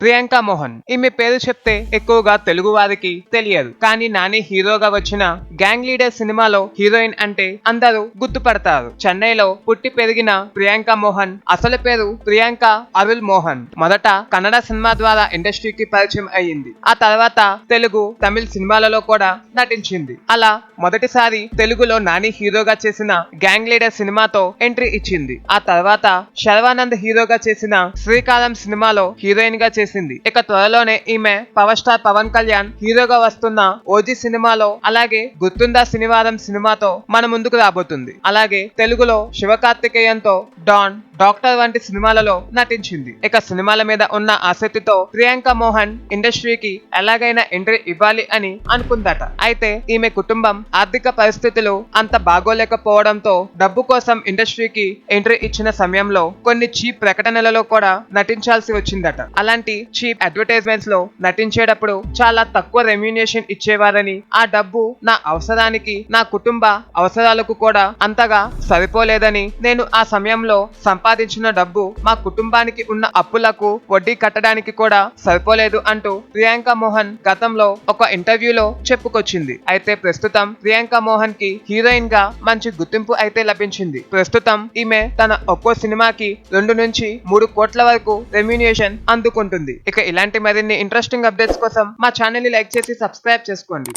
ప్రియాంక మోహన్. ఈమె పేరు చెప్తే ఎక్కువగా తెలుగు వారికి తెలియదు. కానీ నాని హీరోగా వచ్చిన గ్యాంగ్ లీడర్ సినిమాలో హీరోయిన్ అంటే అందరూ గుర్తుపడతారు. చెన్నైలో పుట్టి పెరిగిన ప్రియాంక మోహన్ అసలు పేరు ప్రియాంక అరుల్ మోహన్. మొదట కన్నడ సినిమా ద్వారా ఇండస్ట్రీకి పరిచయం అయ్యింది. ఆ తర్వాత తెలుగు తమిళ సినిమాలలో కూడా నటించింది. అలా మొదటిసారి తెలుగులో నాని హీరోగా చేసిన గ్యాంగ్ లీడర్ సినిమాతో ఎంట్రీ ఇచ్చింది. ఆ తర్వాత శర్వానంద్ హీరోగా చేసిన శ్రీకారం సినిమాలో హీరోయిన్గా చేసింది. ఇక త్వరలోనే ఈమె పవర్ స్టార్ పవన్ కళ్యాణ్ హీరోగా వస్తున్న ఓజీ సినిమాలో అలాగే గుర్తుందా శనివారం సినిమాతో మన ముందుకు రాబోతుంది. అలాగే తెలుగులో శివకార్తికేయంతో డాన్ డాక్టర్ వంటి సినిమాలలో నటించింది. ఇక సినిమాల మీద ఉన్న ఆసక్తితో ప్రియాంక మోహన్ ఇండస్ట్రీకి ఎలాగైనా ఎంట్రీ ఇవ్వాలి అని అనుకుందట. అయితే ఈమె కుటుంబం ఆర్థిక పరిస్థితులు అంత బాగోలేకపోవడంతో డబ్బు కోసం ఇండస్ట్రీకి ఎంట్రీ ఇచ్చిన సమయంలో కొన్ని చీప్ ప్రకటనలలో కూడా నటించాల్సి వచ్చిందట. అలాంటి చీప్ అడ్వర్టైజ్మెంట్స్లో నటించేటప్పుడు చాలా తక్కువ రెమ్యూనేషన్ ఇచ్చేవారని ఆ డబ్బు నా అవసరానికి నా కుటుంబ అవసరాలకు కూడా అంతగా సరిపోలేదని నేను ఆ సమయంలో సంపాదించిన డబ్బు మా కుటుంబానికి ఉన్న అప్పులకు వడ్డీ కట్టడానికి కూడా సరిపోలేదు అంటూ ప్రియాంక మోహన్ గతంలో ఒక ఇంటర్వ్యూలో చెప్పుకొచ్చింది. అయితే ప్రస్తుతం ప్రియాంక మోహన్కి హీరోయిన్గా మంచి గుర్తింపు అయితే లభించింది. ప్రస్తుతం ఈమె తన ఒక్కో సినిమాకి రెండు నుంచి మూడు కోట్ల వరకు రెమ్యూనేషన్ అందుకుంటుంది. ఇక ఇలాంటి మరిన్ని ఇంట్రెస్టింగ్ అప్డేట్స్ కోసం మా ఛానల్ని లైక్ చేసి సబ్స్క్రైబ్ చేసుకోండి.